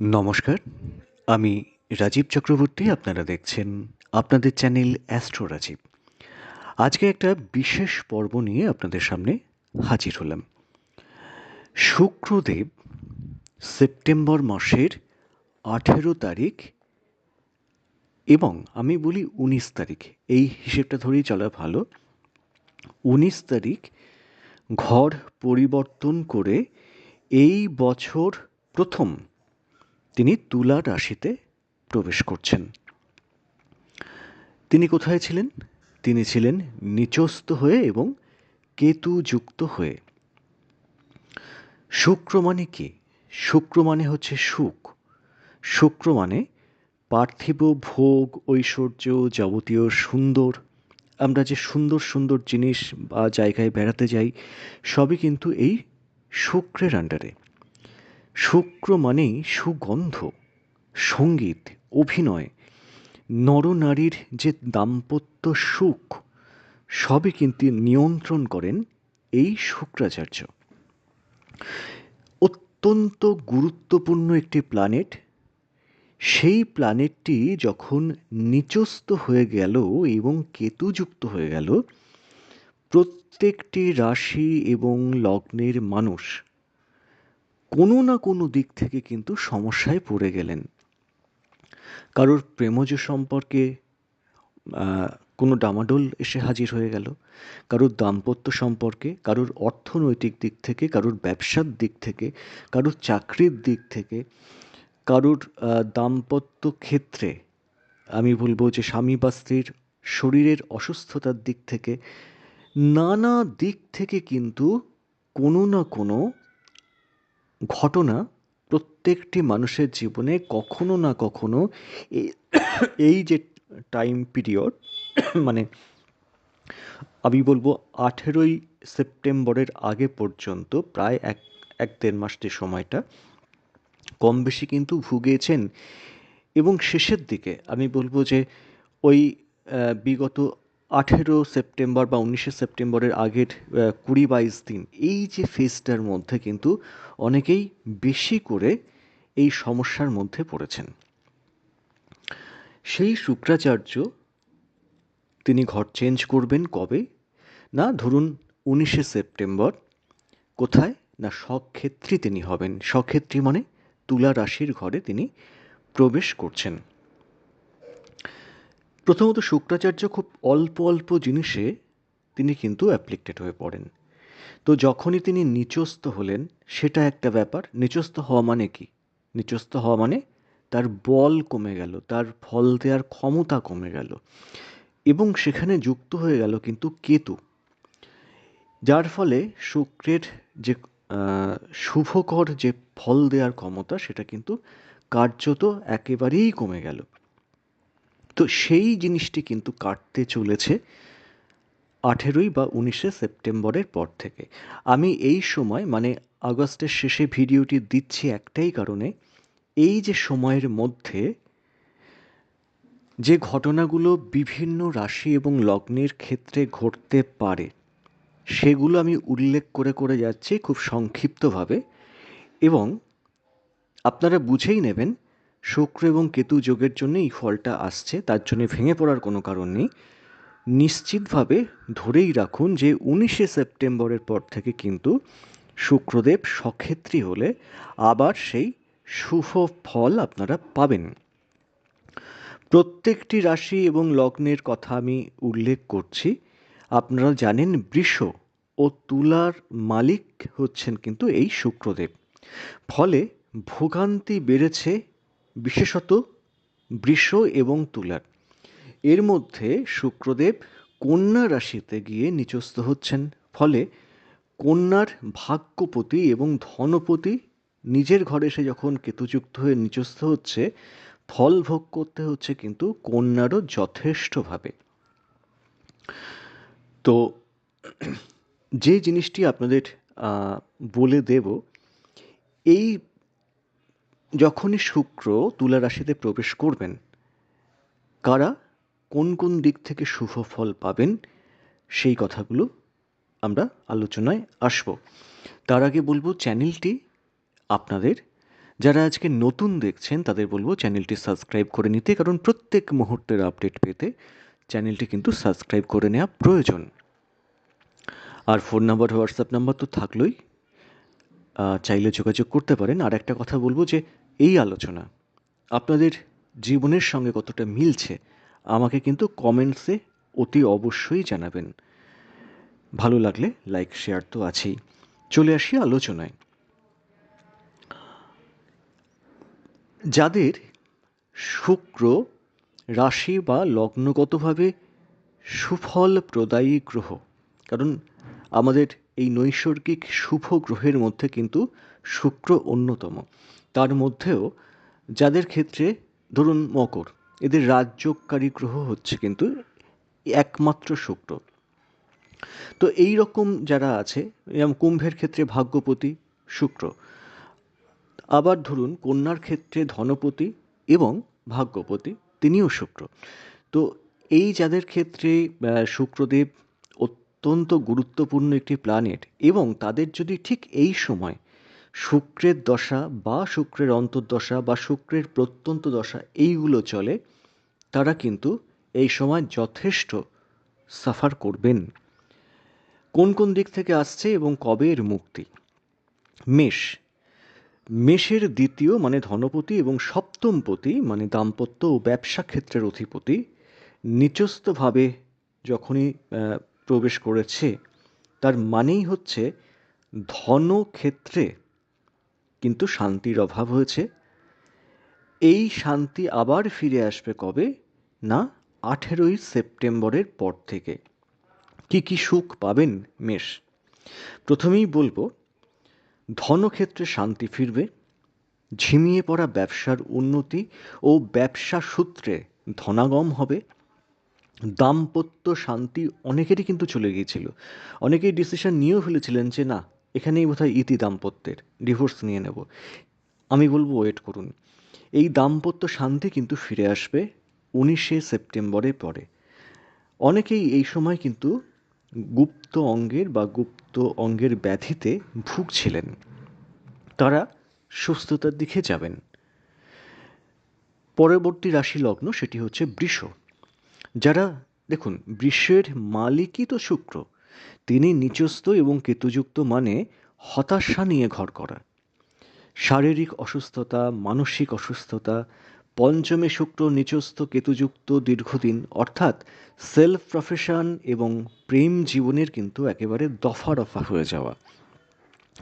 নমস্কার, আমি রাজীব চক্রবর্তী, আপনারা দেখছেন আপনাদের চ্যানেল অ্যাস্ট্রো রাজীব। আজকে একটা বিশেষ পর্ব নিয়ে আপনাদের সামনে হাজির হলাম। শুক্রদেব সেপ্টেম্বর মাসের আঠেরো তারিখ এবং আমি বলি উনিশ তারিখ, এই হিসেবটা ধরেই চলা ভালো। উনিশ তারিখ ঘর পরিবর্তন করে এই বছর প্রথম তিনি তুলা রাশিতে প্রবেশ করছেন। তিনি কোথায় ছিলেন? তিনি ছিলেন নিচস্থ হয়ে এবং কেতু যুক্ত হয়ে। শুক্র মানে কি? শুক্র মানে হচ্ছে সুখ। শুক্র মানে পার্থিব ভোগ, ঐশ্বর্য যাবতীয় সুন্দর। আমরা যে সুন্দর সুন্দর জিনিস বা জায়গায় বেড়াতে যাই, সবই কিন্তু এই শুক্রের আন্ডারে শুক্র মানেই সুগন্ধ, সংগীত, অভিনয়। নরনারীর যে দাম্পত্য সুখ, সবই কিন্তু নিয়ন্ত্রণ করেন এই শুক্রাচার্য। অত্যন্ত গুরুত্বপূর্ণ একটি প্ল্যানেট সেই প্ল্যানেটটি যখন নিচস্থ হয়ে গেল এবং কেতুযুক্ত হয়ে গেল, প্রত্যেকটি রাশি এবং লগ্নের মানুষ কোনো না কোনো দিক থেকে কিন্তু সমস্যায় পড়ে গেলেন। কারোর প্রেমজ সম্পর্কে কোনো ডামাডোল এসে হাজির হয়ে গেল। কারোর দাম্পত্য সম্পর্কে, কারোর অর্থনৈতিক দিক থেকে, কারোর ব্যবসার দিক থেকে, কারোর চাকরির দিক থেকে, কারোর দাম্পত্য ক্ষেত্রে, আমি বলব যে স্বামী বা স্ত্রীর শরীরের অসুস্থতার দিক থেকে, নানা দিক থেকে কিন্তু কোনো না কোনো ঘটনা প্রত্যেকটি মানুষের জীবনে কখনো না কখনো এই যে টাইম পিরিয়ড মানে আমি বলব আঠেরোই সেপ্টেম্বরের আগে পর্যন্ত, প্রায় এক এক দেড় মাস যে সময়টা, কম বেশি কিন্তু ভুগেছেন। এবং শেষের দিকে আমি বলব যে ওই বিগত আঠেরো সেপ্টেম্বর বা উনিশে সেপ্টেম্বরের আগের কুড়ি বাইশ দিন, এই যে ফেজটার মধ্যে কিন্তু অনেকেই বেশি করে এই সমস্যার মধ্যে পড়েছেন। সেই শুক্রাচার্য, তিনি ঘর চেঞ্জ করবেন কবে? না, ধরুন উনিশে সেপ্টেম্বর, কোথায়? না সক্ষেত্রী তিনি হবেন। সক্ষেত্রী মানে তুলা রাশির ঘরে তিনি প্রবেশ করছেন। প্রথমত শুক্রাচার্য খুব অল্প অল্প জিনিসে তিনি কিন্তু অ্যাপ্লিক্টেড হয়ে পড়েন। তো যখনই তিনি নিচস্থ হলেন, সেটা একটা ব্যাপার। নিচস্থ হওয়া মানে কি? নিচস্থ হওয়া মানে তার বল কমে গেল, তার ফল দেওয়ার ক্ষমতা কমে গেল। এবং সেখানে যুক্ত হয়ে গেল কিন্তু কেতু। যার ফলে শুক্রের যে শুভকর যে ফল দেওয়ার ক্ষমতা, সেটা কিন্তু কার্যত একেবারেই কমে গেল। তো সেই জিনিসটি কিন্তু কাটতে চলেছে আঠেরোই বা উনিশে সেপ্টেম্বরের পর থেকে। আমি এই সময় মানে আগস্টের শেষে ভিডিওটি দিচ্ছি একটাই কারণে, এই যে সময়ের মধ্যে যে ঘটনাগুলো বিভিন্ন রাশি এবং লগ্নের ক্ষেত্রে ঘটতে পারে, সেগুলো আমি উল্লেখ করে করে যাচ্ছি খুব সংক্ষিপ্তভাবে এবং আপনারা বুঝেই নেবেন শুক্র এবং কেতু যোগের জন্য এই ফলটা আসছে, তার জন্য ভেঙে পড়ার কোনো কারণ নেই। নিশ্চিতভাবে ধরেই রাখুন যে উনিশে সেপ্টেম্বরের পর থেকে কিন্তু শুক্রদেব সক্ষেত্রী হলে আবার সেই শুভ ফল আপনারা পাবেন। প্রত্যেকটি রাশি এবং লগ্নের কথা আমি উল্লেখ করছি। আপনারা জানেন বৃষ ও তুলার মালিক হচ্ছেন কিন্তু এই শুক্রদেব। ফলে ভোগান্তি বেড়েছে বিশেষত বৃষ এবং তুলার। এর মধ্যে শুক্রদেব কন্যা রাশিতে গিয়ে নিচস্থ হচ্ছেন। ফলে কন্যার ভাগ্যপতি এবং ধনপতি নিজের ঘরে এসে যখন কেতুযুক্ত হয়ে নিচস্থ হচ্ছে, ফল ভোগ করতে হচ্ছে কিন্তু কন্যারও যথেষ্টভাবে। তো যে জিনিসটি আপনাদের বলে দেব, এই যখনই শুক্র তুলা রাশিতে প্রবেশ করবেন, কারা কোন কোন দিক থেকে শুভ ফল পাবেন, সেই কথাগুলো আমরা আলোচনায় আসব। তার আগে বলব চ্যানেলটি আপনাদের, যারা আজকে নতুন দেখছেন তাদের বলব চ্যানেলটি সাবস্ক্রাইব করে নিতে, কারণ প্রত্যেক মুহূর্তের আপডেট পেতে চ্যানেলটি কিন্তু সাবস্ক্রাইব করে নেওয়া প্রয়োজন। আর ফোন নাম্বার, হোয়াটসঅ্যাপ নাম্বার তো থাকলোই। চাইলে যোগাযোগ করতে পারেন। আর একটা কথা বলব যে, এই আলোচনা আপনাদের জীবনের সঙ্গে কতটা মিলছে, আমাকে কিন্তু কমেন্টসে অতি অবশ্যই জানাবেন। ভালো লাগলে লাইক, শেয়ার তো আছেই। চলে আসি আলোচনায়। যাদের শুক্র রাশি বা লগ্নগতভাবে সুফল প্রদায়ী গ্রহ, কারণ আমাদের এই নৈসর্গিক শুভ গ্রহের মধ্যে কিন্তু শুক্র অন্যতম। তার মধ্যেও যাদের ক্ষেত্রে ধরুন মকর, এদের রাজ্যকারী গ্রহ হচ্ছে কিন্তু একমাত্র শুক্র। তো এই রকম যারা আছে, যেমন কুম্ভের ক্ষেত্রে ভাগ্যপতি, শুক্র। আবার ধরুন কন্যার ক্ষেত্রে ধনপতি এবং ভাগ্যপতি, তিনিও শুক্র। তো এই যাদের ক্ষেত্রে শুক্রদেব অত্যন্ত গুরুত্বপূর্ণ একটি প্ল্যানেট এবং তাদের যদি ঠিক এই সময় শুক্রের দশা বা শুক্রের অন্তর্দশা বা শুক্রের প্রত্যন্ত দশা এইগুলো চলে, তারা কিন্তু এই সময় যথেষ্ট সাফার করবেন। কোন কোন দিক থেকে আসছে এবং কবে এর মুক্তি? মেষ। মেষের দ্বিতীয় মানে ধনপতি এবং সপ্তমপতি মানে দাম্পত্য ও ব্যবসা ক্ষেত্রের অধিপতি, নিচস্থভাবে যখনই প্রবেশ করেছে, তার মানেই হচ্ছে ধনক্ষেত্রে কিন্তু শান্তির অভাব হয়েছে। এই শান্তি আবার ফিরে আসবে কবে? না, আঠেরোই সেপ্টেম্বরের পর থেকে। কি কি সুখ পাবেন মেষ? প্রথমেই বলব, ধনক্ষেত্রে শান্তি ফিরবে, ঝিমিয়ে পড়া ব্যবসার উন্নতি ও ব্যবসা সূত্রে ধনাগম হবে। দাম্পত্য শান্তি অনেকেরই কিন্তু চলে গিয়েছিল। অনেকেই ডিসিশন নিয়েও ফেলেছিলেন যে, না, এখানেই বোধহয় ইতি দাম্পত্যের ডিভোর্স নিয়ে নেব। আমি বলব ওয়েট করুন। এই দাম্পত্য শান্তি কিন্তু ফিরে আসবে উনিশে সেপ্টেম্বরের পরে। অনেকেই এই সময় কিন্তু গুপ্ত অঙ্গের বা গুপ্ত অঙ্গের ব্যাধিতে ভুগছিলেন। তারা সুস্থতার দিকে যাবেন। পরবর্তী রাশি লগ্ন সেটি হচ্ছে বৃষ। যারা, দেখুন, বিশ্বের মালিকই তো শুক্র। তিনি নিচস্থ এবং কেতুযুক্ত মানে হতাশা নিয়ে ঘর করা। শারীরিক অসুস্থতা, মানসিক অসুস্থতা, পঞ্চমে শুক্র নিচস্থ কেতুযুক্ত, দীর্ঘদিন, অর্থাৎ সেলফ প্রফেশন এবং প্রেম জীবনের কিন্তু একেবারে দফা রফা হয়ে যাওয়া।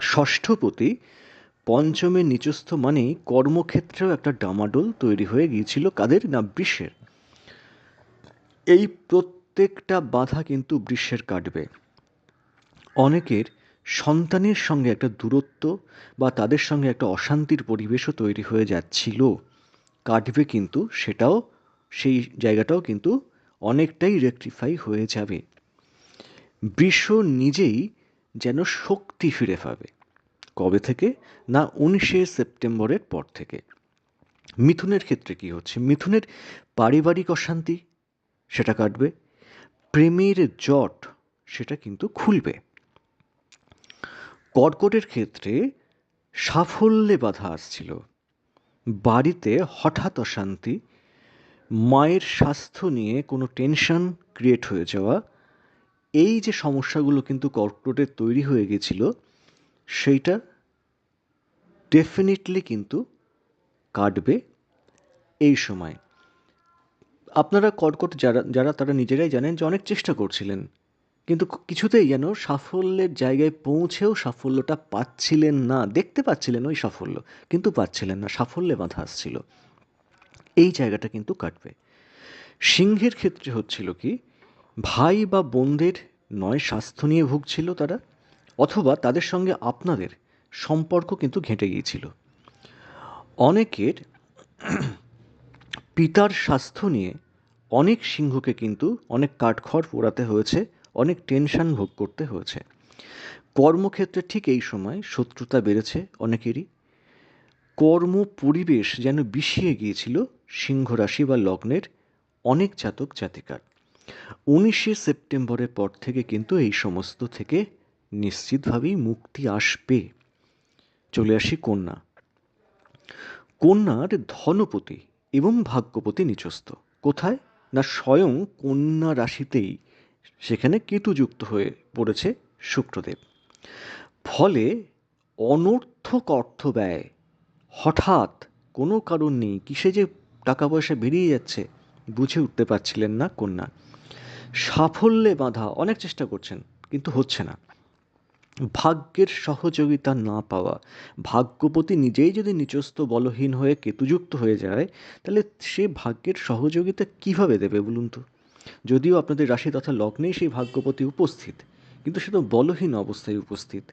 ষষ্ঠপতি, পঞ্চমে নিচস্থ মানেই কর্মক্ষেত্রেও একটা ডামাডোল তৈরি হয়ে গিয়েছিল কাদের? না বৃষের এই প্রত্যেকটা বাধা কিন্তু বৃষের কাটবে। অনেকের সন্তানের সঙ্গে একটা দূরত্ব বা তাদের সঙ্গে একটা অশান্তির পরিবেশও তৈরি হয়ে যাচ্ছিল। কাটবে কিন্তু সেটাও, সেই জায়গাটাও কিন্তু অনেকটাই রেকটিফাই হয়ে যাবে। বৃষ নিজেই যেন শক্তি ফিরে পাবে, কবে থেকে? না উনিশে সেপ্টেম্বরের পর থেকে। মিথুনের ক্ষেত্রে কি হচ্ছে? মিথুনের পারিবারিক অশান্তি সেটা কাটবে। প্রেমের জট সেটা কিন্তু খুলবে। কর্কটের ক্ষেত্রে সাফল্যে বাধা আসছিল। বাড়িতে হঠাৎ অশান্তি, মায়ের স্বাস্থ্য নিয়ে কোনো টেনশন ক্রিয়েট হয়ে যাওয়া, এই যে সমস্যাগুলো কিন্তু কর্কটের তৈরি হয়ে গেছিল, সেইটা ডেফিনেটলি কিন্তু কাটবে। এই সময় আপনারা কর্কট যারা যারা তারা নিজেরাই জানেন যে অনেক চেষ্টা করছিলেন। কিন্তু কিছুতেই যেন সাফল্যের জায়গায় পৌঁছেও সাফল্যটা পাচ্ছিলেন না। দেখতে পাচ্ছিলেন ওই সাফল্য, কিন্তু পাচ্ছিলেন না। সাফল্যে বাধা আসছিল। এই জায়গাটা কিন্তু কাটবে। সিংহের ক্ষেত্রে হচ্ছিল কি, ভাই বা বোনদের নয় স্বাস্থ্য নিয়ে ভুগছিল তারা, অথবা তাদের সঙ্গে আপনাদের সম্পর্ক কিন্তু ঘেঁটে গিয়েছিল। অনেকের পিতার স্বাস্থ্য নিয়ে অনেক সিংহকে কিন্তু অনেক কাঠখড় পোড়াতে হয়েছে, অনেক টেনশন ভোগ করতে হয়েছে। কর্মক্ষেত্রে ঠিক এই সময় শত্রুতা বেড়েছে অনেকেরই। কর্ম পরিবেশ যেন বিষিয়ে গিয়েছিল সিংহ রাশি বা লগ্নের অনেক জাতক জাতিকার। উনিশে সেপ্টেম্বরের পর থেকে কিন্তু এই সমস্ত থেকে নিশ্চিতভাবেই মুক্তি আসবে। চলে আসি কন্যা। কন্যার ধনপতি এবং ভাগ্যপতি নিচস্ত কোথায়? না স্বয়ং কন্যা রাশিতেই সেখানে কেতুযুক্ত হয়ে পড়েছে শুক্রদেব। ফলে অনর্থক অর্থ ব্যয় হঠাৎ কোনো কারণ নেই, কিসে যে টাকা পয়সা বেরিয়ে যাচ্ছে বুঝে উঠতে পারছিলেন না কন্যা। সাফল্যে বাঁধা অনেক চেষ্টা করছেন, কিন্তু হচ্ছে না। ভাগ্যের সহযোগিতা না পাওয়া, ভাগ্যপতি নিজেই যদি নিচস্ত বলহীন হয়ে কেতুযুক্ত হয়ে যায়, তাহলে সে ভাগ্যের সহযোগিতা কীভাবে দেবে বলুন তো? যদিও আপনাদের রাশি তথা লগ্নেই সেই ভাগ্যপতি উপস্থিত, কিন্তু সে তো বলহীন অবস্থায় উপস্থিত।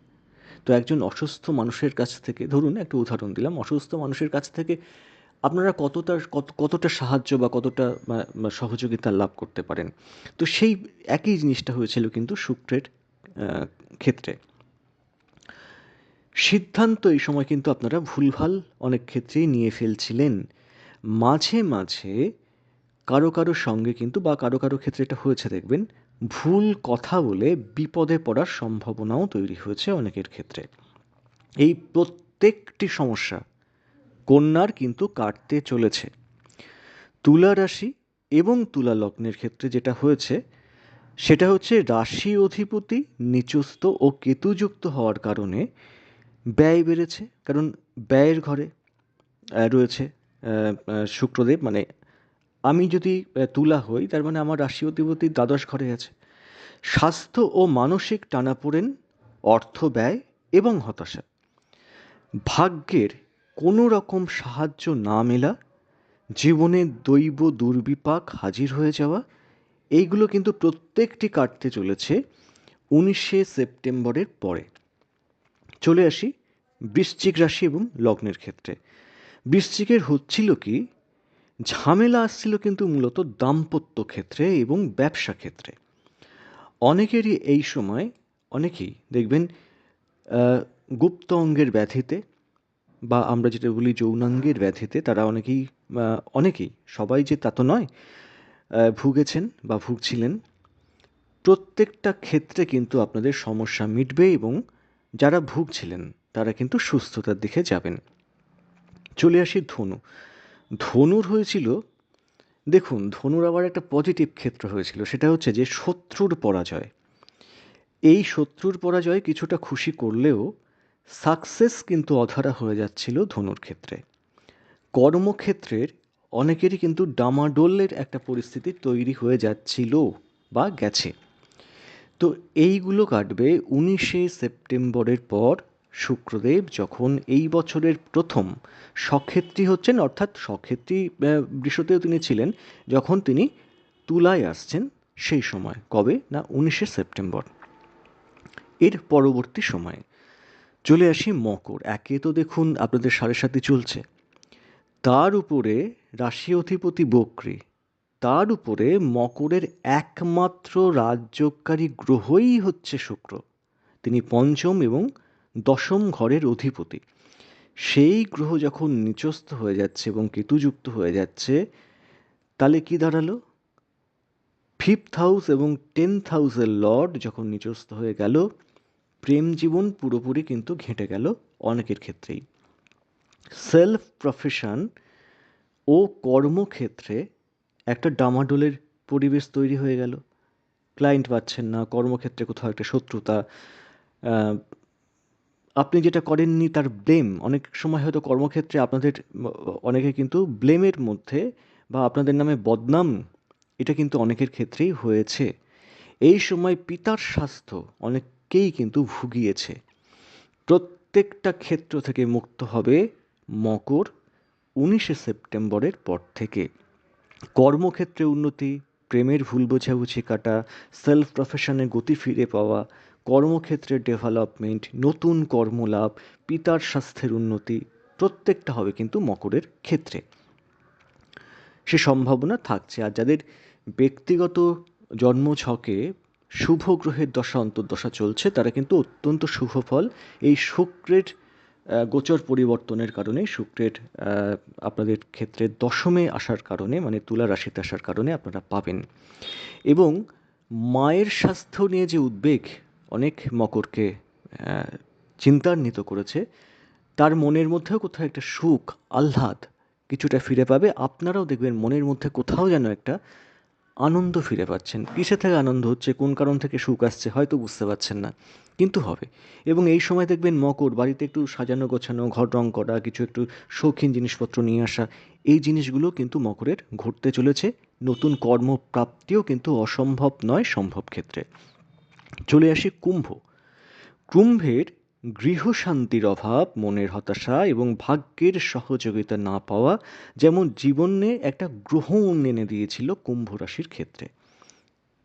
তো একজন অসুস্থ মানুষের কাছ থেকে, ধরুন একটা উদাহরণ দিলাম, অসুস্থ মানুষের কাছ থেকে আপনারা কতটা, কত, কতটা সাহায্য বা কতটা সহযোগিতা লাভ করতে পারেন? তো সেই একই জিনিসটা হয়েছিল কিন্তু শুক্রের ক্ষেত্রে। সিদ্ধান্ত এই সময় কিন্তু আপনারা ভুলভাল অনেক ক্ষেত্রেই নিয়ে ফেলছিলেন। মাঝে মাঝে কারও কারও সঙ্গে কিন্তু বা কারও কারও ক্ষেত্রে এটা হয়েছে, দেখবেন, ভুল কথা বলে বিপদে পড়ার সম্ভাবনাও তৈরি হয়েছে অনেকের ক্ষেত্রে। এই প্রত্যেকটি সমস্যা কন্যার কিন্তু কাটতে চলেছে। তুলা রাশি এবং তুলা লগ্নের ক্ষেত্রে যেটা হয়েছে, সেটা হচ্ছে রাশি অধিপতি নিচস্থ ও কেতুযুক্ত হওয়ার কারণে ব্যয় বেড়েছে, কারণ ব্যয়ের ঘরে রয়েছে শুক্রদেব। মানে আমি যদি তুলা হই, তার মানে আমার রাশি অধিপতি দ্বাদশ ঘরে আছে। স্বাস্থ্য ও মানসিক টানাপোড়েন, অর্থ ব্যয় এবং হতাশা। ভাগ্যের কোনো রকম সাহায্য না মেলা, জীবনে দৈব দুর্বিপাক হাজির হয়ে যাওয়া, এইগুলো কিন্তু প্রত্যেকটি কাটতে চলেছে উনিশে সেপ্টেম্বরের পরে। চলে আসি বৃশ্চিক রাশি এবং লগ্নের ক্ষেত্রে। বৃশ্চিকের হচ্ছিল কি, ঝামেলা আসছিল কিন্তু মূলত দাম্পত্য ক্ষেত্রে এবং ব্যবসা ক্ষেত্রে। অনেকেরই এই সময়, অনেকেই, দেখবেন গুপ্ত অঙ্গের ব্যাধিতে বা আমরা যেটা বলি যৌনাঙ্গের ব্যাধিতে তারা অনেকেই অনেকেই, সবাই যে তা তো নয় ভুগেছেন বা ভুগছিলেন। প্রত্যেকটা ক্ষেত্রে কিন্তু আপনাদের সমস্যা মিটবে এবং যারা ভুগছিলেন, তারা কিন্তু সুস্থতার দিকে যাবেন। চলে আসি ধনু। ধনুর হয়েছিল, দেখুন, ধনুর আবার একটা পজিটিভ ক্ষেত্র হয়েছিল, সেটা হচ্ছে যে শত্রুর পরাজয়। এই শত্রুর পরাজয় কিছুটা খুশি করলেও সাকসেস কিন্তু অধারা হয়ে যাচ্ছিল ধনুর ক্ষেত্রে। কর্মক্ষেত্রের অনেকেরই কিন্তু ডামাডোলের একটা পরিস্থিতি তৈরি হয়ে যাচ্ছিল বা গেছে। তো এইগুলো কাটবে উনিশে সেপ্টেম্বরের পর শুক্রদেব যখন এই বছরের প্রথম সক্ষেত্রী হচ্ছেন, অর্থাৎ সক্ষেত্রী বৃষতেও তিনি ছিলেন, যখন তিনি তুলায় আসছেন সেই সময়। কবে? না, উনিশে সেপ্টেম্বর। এর পরবর্তী সময়ে। চলে আসি মকর। একে তো দেখুন আপনাদের সাড়ে সাথে চলছে। তার উপরে রাশি অধিপতি বক্রী। তার উপরে মকরের একমাত্র রাজ্যকারী গ্রহই হচ্ছে শুক্র। তিনি পঞ্চম এবং দশম ঘরের অধিপতি। সেই গ্রহ যখন নিচস্থ হয়ে যাচ্ছে এবং কেতুযুক্ত হয়ে যাচ্ছে, তাহলে কি দাঁড়াল? ফিফথ হাউস এবং টেন্থ হাউসের লর্ড যখন নিচস্থ হয়ে গেল, প্রেম জীবন পুরোপুরি কিন্তু ঘেঁটে গেল অনেকের ক্ষেত্রেই। সেলফ প্রফেশন ও কর্মক্ষেত্রে একটা ডামাডোলের পরিবেশ তৈরি হয়ে গেল। ক্লায়েন্ট পাচ্ছেন না, কর্মক্ষেত্রে কোথাও একটা শত্রুতা। আপনি যেটা করেননি তার ব্লেম। অনেক সময় হয়তো কর্মক্ষেত্রে আপনাদের, অনেকে কিন্তু ব্লেমের মধ্যে বা আপনাদের নামে বদনাম, এটা কিন্তু অনেকের ক্ষেত্রেই হয়েছে। এই সময় পিতার স্বাস্থ্য অনেককেই কিন্তু ভুগিয়েছে। প্রত্যেকটা ক্ষেত্র থেকে মুক্ত হবে মকর উনিশে সেপ্টেম্বরের পর থেকে। কর্মক্ষেত্রে উন্নতি, প্রেমের ভুল বোঝাবুঝি কাটা সেলফ প্রফেশনে গতি ফিরে পাওয়া কর্মক্ষেত্রের ডেভেলপমেন্ট নতুন কর্মলাভ, পিতার স্বাস্থ্যের উন্নতি, প্রত্যেকটা হবে কিন্তু মকরের ক্ষেত্রে। সে সম্ভাবনা থাকছে। আর যাদের ব্যক্তিগত জন্মছকে শুভ গ্রহের দশা, অন্তর্দশা চলছে, তারা কিন্তু অত্যন্ত শুভ ফল। এই শুক্রের গোচর পরিবর্তনের কারণে, শুক্রের আপনাদের ক্ষেত্রে দশমে আসার কারণে মানে তুলা রাশিতে আসার কারণে আপনারা পাবেন। এবং মায়ের স্বাস্থ্য নিয়ে যে উদ্বেগ অনেক মকরকে চিন্তান্বিত করেছে, তার মনের মধ্যেও কোথাও একটা সুখ, আহ্লাদ কিছুটা ফিরে পাবে। আপনারাও দেখবেন মনের মধ্যে কোথাও যেন একটা আনন্দ ফিরে পাচ্ছেন। কিসে থেকে আনন্দ হচ্ছে? কোন কারণ থেকে সুখ আসছে? হয়তো বুঝতে পারছেন না। কিন্তু হবে। এবং এই সময় দেখবেন মকর, বাড়িতে একটু সাজানো গোছানো, ঘর রং করা, কিছু একটু শৌখিন জিনিসপত্র নিয়ে আসা, এই জিনিসগুলো কিন্তু মকরের ঘটতে চলেছে। নতুন কর্মপ্রাপ্তিও কিন্তু অসম্ভব নয় সম্ভব ক্ষেত্রে। চলে আসি কুম্ভ। কুম্ভের গৃহশান্তির অভাব, মনের হতাশা এবং ভাগ্যের সহযোগিতা না পাওয়া যেমন জীবনে একটা গ্রহণ এনে দিয়েছিল কুম্ভ রাশির ক্ষেত্রে।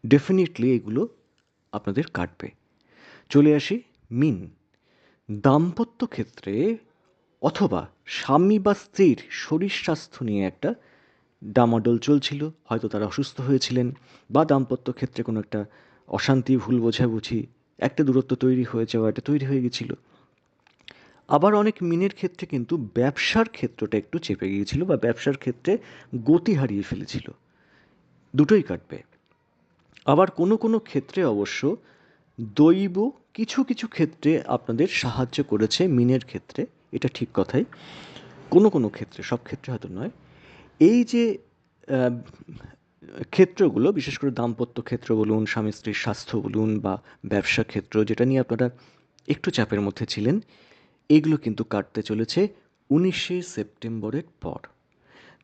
ডেফিনেটলি এগুলো আপনাদের কাটবে। চলে আসি মিন। দাম্পত্য ক্ষেত্রে অথবা স্বামী বা স্ত্রীর শরীর স্বাস্থ্য নিয়ে একটা ডামাডোল চলছিল, হয়তো তারা অসুস্থ হয়েছিলেন বা দাম্পত্য ক্ষেত্রে কোনো একটা অশান্তি, ভুল বোঝাবুঝি একটা দূরত্ব তৈরি হয়ে যাওয়া, এটা তৈরি হয়ে গেছিল। আবার অনেক মিনের ক্ষেত্রে কিন্তু ব্যবসার ক্ষেত্রটা একটু চেপে গিয়েছিল বা ব্যবসার ক্ষেত্রে গতি হারিয়ে ফেলেছিল। দুটোই কাটবে। আবার কোনো কোনো ক্ষেত্রে অবশ্য দৈব কিছু কিছু ক্ষেত্রে আপনাদের সাহায্য করেছে মিনের ক্ষেত্রে, এটা ঠিক কথাই। কোনো কোনো ক্ষেত্রে, সব ক্ষেত্রে হয়তো নয়। এই যে ক্ষেত্রগুলো, বিশেষ করে দাম্পত্য ক্ষেত্র বলুন, স্বামী স্ত্রীর স্বাস্থ্য বলুন বা ব্যবসা ক্ষেত্র, যেটা নিয়ে আপনারা একটু চাপের মধ্যে ছিলেন, এগুলো কিন্তু কাটতে চলেছে উনিশে সেপ্টেম্বরের পর।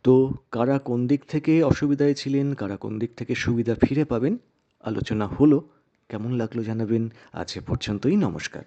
তো কারা কোন দিক থেকে অসুবিধায় ছিলেন, কারা কোন দিক থেকে সুবিধা ফিরে পাবেন, আলোচনা হলো। কেমন লাগল জানাবেন? আজ এ পর্যন্তই, নমস্কার।